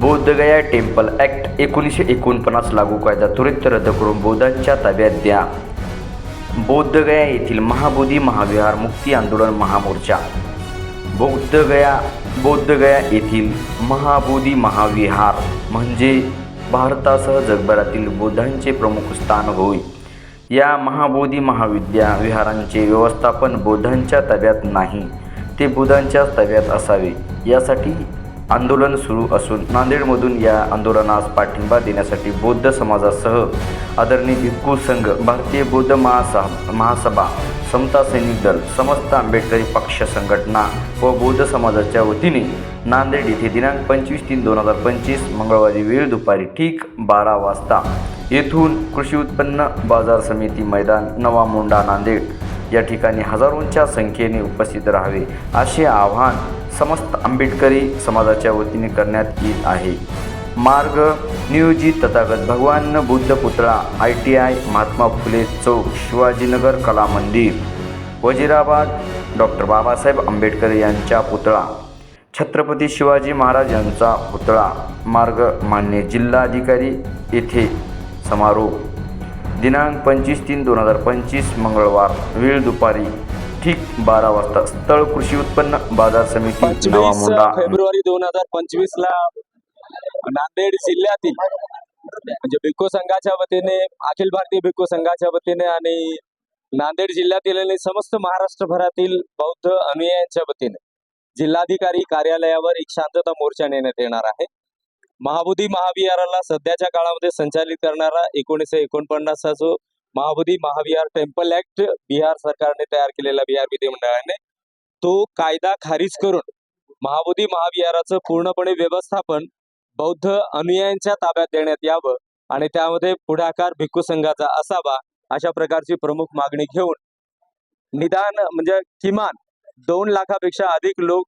Bodh Gaya temple act एकोणीसशे एकोणपन्नास लागू कायदा त्वरित रद्द करून बौद्धांच्या ताब्यात द्या. बौद्धगया येथील महाबोधी महाविहार मुक्ती आंदोलन महामोर्चा. बौद्धगया बौद्धगया येथील महाबोधी महाविहार म्हणजे भारतासह जगभरातील बौद्धांचे प्रमुख स्थान होय. या महाबोधी महाविद्या विहारांचे व्यवस्थापन बौद्धांच्या ताब्यात नाही ते बुधांच्या ताब्यात असावे. यासाठी आंदोलन सुरू असून नांदेडमधून या आंदोलनास पाठिंबा देण्यासाठी बौद्ध समाजासह आदरणीय भिक्खू संघ भारतीय बौद्ध महासभा महासभा समता सैनिक दल समस्त आंबेडकरी पक्ष संघटना व बौद्ध समाजाच्या वतीने नांदेड येथे दिनांक पंचवीस तीन दोन हजार पंचवीस मंगळवारी वेळ दुपारी ठीक बारा वाजता येथून कृषी उत्पन्न बाजार समिती मैदान नवा मोंडा नांदेड. या ठिकाणी हजारोंच्या संख्येने उपस्थित राहावे असे आव्हान समस्त आंबेडकरी समाजाच्या वतीने करण्यात येत आहे. मार्ग नियोजित तथागत भगवान बुद्ध पुतळा I T I Mahatma Phule चौक शिवाजीनगर कला मंदिर वजिराबाद डॉक्टर बाबासाहेब आंबेडकर यांचा पुतळा छत्रपती शिवाजी महाराज यांचा पुतळा मार्ग मान्य जिल्हाधिकारी येथे समारोप. दिनांक पंचवीस तीन दोन हजार पंचवीस मंगळवार वेळ दुपारी ठीक बारा वाजता. स्थळ कृषी उत्पन्न बाजार समिती नवा पंचवीस मुंडा. फेब्रुवारी दोन हजार पंचवीस ला नांदेड जिल्ह्यातील म्हणजे भिक्खू संघाच्या वतीने अखिल भारतीय भिक्खू संघाच्या वतीने आणि नांदेड जिल्ह्यातील आणि समस्त महाराष्ट्रभरातील बौद्ध अनुयायांच्या वतीने जिल्हाधिकारी कार्यालयावर एक शांतता मोर्चा नेण्यात येणार आहे. महाबोधी महाविहाराला सध्याच्या काळामध्ये संचालित करणारा एकोणीसशे एकोणपन्नासचा जो महाबोधी महाविहार टेम्पल ऍक्ट बिहार सरकारने तयार केलेला बिहार विधिमंडळाने तो कायदा खारिज करून महाबोधी महाविहाराचं पूर्णपणे व्यवस्थापन बौद्ध अनुयायांच्या ताब्यात देण्यात यावं आणि त्यामध्ये पुढाकार भिक्खू संघाचा असावा अशा प्रकारची प्रमुख मागणी घेऊन निदान म्हणजे किमान दोन लाखापेक्षा अधिक लोक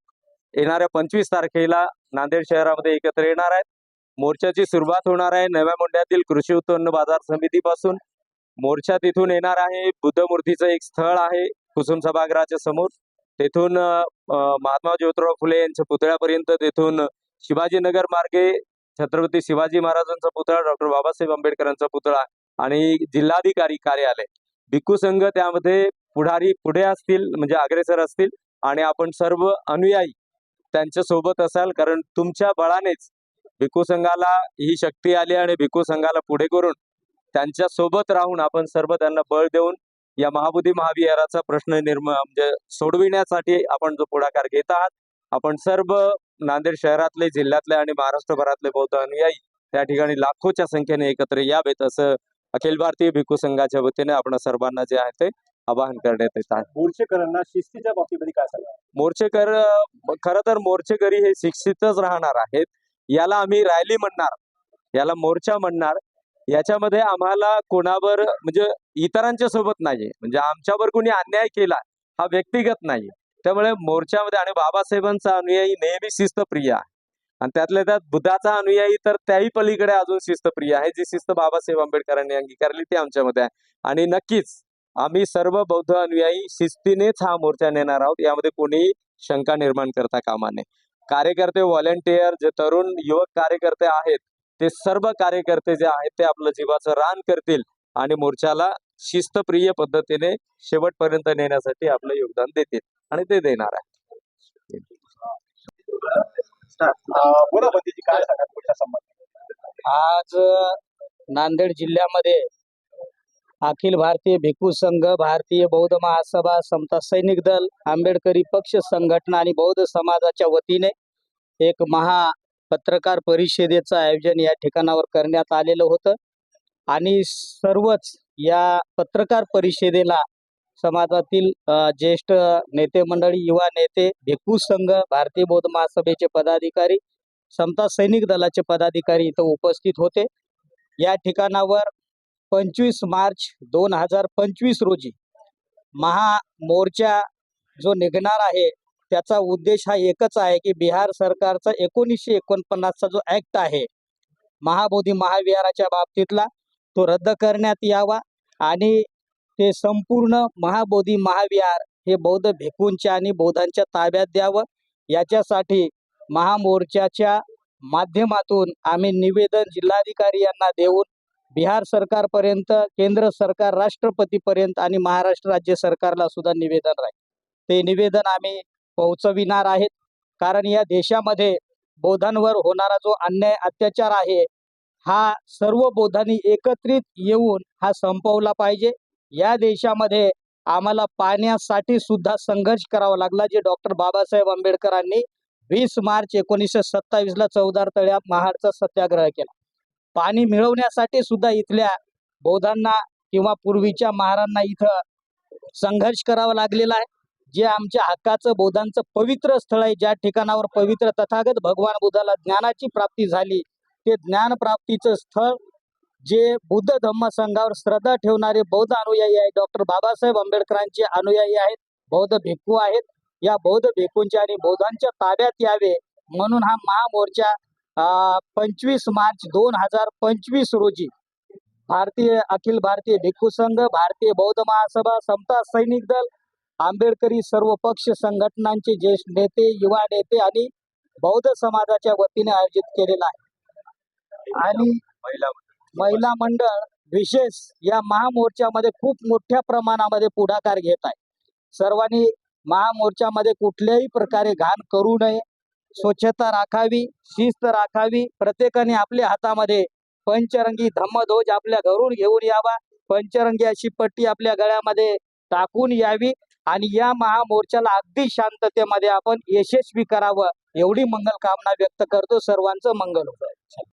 येणाऱ्या पंचवीस तारखेला नांदेड शहरामध्ये एकत्र येणार आहेत. मोर्चाची सुरुवात होणार आहे नव्या मुंड्यातील कृषी उत्पन्न बाजार समितीपासून. मोर्चा तिथून येणार आहे. बुद्ध मूर्तीचं एक स्थळ आहे कुसुम सभागृहाच्या समोर. तेथून महात्मा ज्योतिराव फुले यांच्या पुतळ्यापर्यंत तेथून शिवाजीनगर मार्गे छत्रपती शिवाजी महाराजांचा पुतळा डॉक्टर बाबासाहेब आंबेडकरांचा पुतळा आणि जिल्हाधिकारी कार्यालय. भिक्खू संघ त्यामध्ये पुढारी पुढे असतील म्हणजे अग्रेसर असतील आणि आपण सर्व अनुयायी त्यांच्यासोबत असाल कारण तुमच्या बळानेच भिक्खू संघाला ही शक्ती आली आणि भिक्खू संघाला पुढे करून त्यांच्यासोबत राहून आपण सर्व त्यांना बळ देऊन या महाबोधी महाविहाराचा प्रश्न निर्माण म्हणजे सोडविण्यासाठी आपण जो पुढाकार घेत आहात आपण सर्व नांदेड शहरातले जिल्ह्यातले आणि महाराष्ट्रभरातले बौद्ध अनुयायी त्या ठिकाणी लाखोच्या संख्येने एकत्र यावेत असं अखिल भारतीय भिक्खू संघाच्या वतीने आपण सर्वांना जे आहे ते आवाहन करण्यात येत आहे. मोर्चेकरांना शिस्तीच्या बाबतीमध्ये काय सांगा मोर्चेकर खरं तर मोर्चेकरी हे शिक्षितच राहणार आहेत याला आम्ही रॅली म्हणणार याला मोर्चा म्हणणार याच्यामध्ये आम्हाला कोणावर म्हणजे इतरांच्या सोबत नाहीये. म्हणजे आमच्यावर कोणी अन्याय केला हा व्यक्तिगत नाही त्यामुळे मोर्चामध्ये आणि बाबासाहेबांचा अनुयायी नेहमी शिस्तप्रिय आहे. आणि त्यातल्या त्यात बुद्धाचा अनुयायी तर त्याही पलीकडे अजून शिस्तप्रिय आहे. जी शिस्त बाबासाहेब आंबेडकरांनी अंगीकारली ती आमच्यामध्ये आहे. आणि नक्कीच आम्ही सर्व बौद्ध अनुयायी शिस्तीनेच हा मोर्चा नेणार आहोत. यामध्ये कोणीही शंका निर्माण करता कामा नये. कार्यकर्ते व्हॉलेंटियर जे तरुण युवक कार्यकर्ते आहेत ते सर्व कार्यकर्ते जे आहेत ते आपलं जीवाचं रान करतील आणि मोर्चाला शिस्तप्रिय पद्धतीने शेवटपर्यंत नेण्यासाठी आपलं योगदान देतील आणि ते देणार आहे आज नांदेड जिल्ह्यामध्ये अखिल भारतीय भिक्खू संघ भारतीय बौद्ध महासभा समता सैनिक दल आंबेडकरी पक्ष संघटना आणि बौद्ध समाजाच्या वतीने एक महा पत्रकार परिषदेचं आयोजन या ठिकाणावर करण्यात आलेलं होतं. आणि सर्वच या पत्रकार परिषदेला समाजातील ज्येष्ठ नेते मंडळी युवा नेते भिक्खू संघ भारतीय बौद्ध महासभेचे पदाधिकारी समता सैनिक दलाचे पदाधिकारी इथं उपस्थित होते. या ठिकाणावर पंचवीस मार्च दोन हजार पंचवीस रोजी महामोर्चा जो निघणार आहे त्याचा उद्देश हा एकच आहे की बिहार सरकारचा एकोणीसशे एकोणपन्नासचा जो ऍक्ट आहे महाबोधी महाविहाराच्या बाबतीतला तो रद्द करण्यात यावा आणि ते संपूर्ण महाबोधी महाविहार हे बौद्ध भिकूंच्या आणि बौद्धांच्या ताब्यात द्यावं. याच्यासाठी महामोर्चाच्या माध्यमातून आम्ही निवेदन जिल्हाधिकारी यांना देऊन बिहार सरकारपर्यंत केंद्र सरकार राष्ट्रपतीपर्यंत आणि महाराष्ट्र राज्य सरकारला सुद्धा निवेदन राहील. ते निवेदन आम्ही पोहोचविणार आहेत. कारण या देशामध्ये बौद्धांवर होणारा जो अन्याय अत्याचार आहे हा सर्व बौद्धांनी एकत्रित येऊन हा संपवला पाहिजे. या देशामध्ये आम्हाला पाण्यासाठी सुद्धा संघर्ष करावा लागला जे डॉक्टर बाबासाहेब आंबेडकरांनी वीस मार्च एकोणीसशे सत्तावीसला चौदार तळ्यात महाडचा सत्याग्रह केला. पाणी मिळवण्यासाठी सुद्धा इथल्या बौद्धांना किंवा पूर्वीच्या महारांना इथं संघर्ष करावा लागलेला आहे. जे आमच्या हक्काचं बौद्धांचं पवित्र स्थळ आहे ज्या ठिकाणावर पवित्र तथागत भगवान बुद्धाला ज्ञानाची प्राप्ती झाली ते ज्ञान प्राप्तीचं स्थळ जे बुद्ध धम्म संघावर श्रद्धा ठेवणारे बौद्ध अनुयायी आहेत डॉक्टर बाबासाहेब आंबेडकरांचे अनुयायी आहेत बौद्ध भिक्खू आहेत. या बौद्ध भिक्खूंच्या आणि बौद्धांच्या ताब्यात यावे म्हणून हा महामोर्चा पंचवीस मार्च दोन हजार पंचवीस रोजी भारतीय अखिल भारतीय भिक्खू संघ भारतीय बौद्ध महासभा समता सैनिक दल आंबेडकरी सर्व पक्ष संघटनांचे ज्येष्ठ नेते युवा नेते आणि बौद्ध समाजाच्या वतीने आयोजित केलेला आहे. आणि महिला मंडळ विशेष या महामोर्चामध्ये खूप मोठ्या प्रमाणामध्ये पुढाकार घेत आहे. सर्वांनी महामोर्चामध्ये कुठल्याही प्रकारे घाण करू नये. स्वच्छता राखावी शिस्त राखावी. प्रत्येकाने आपल्या हातामध्ये पंचरंगी धम्मध्वज आपल्या घरून घेऊन यावा. पंचरंगी अशी पट्टी आपल्या गळ्यामध्ये टाकून यावी. आणि या महामोर्चाला अगदी शांततेमध्ये आपण यशस्वी करावं एवढी मंगल कामना व्यक्त करतो. सर्वांचं मंगल होतं.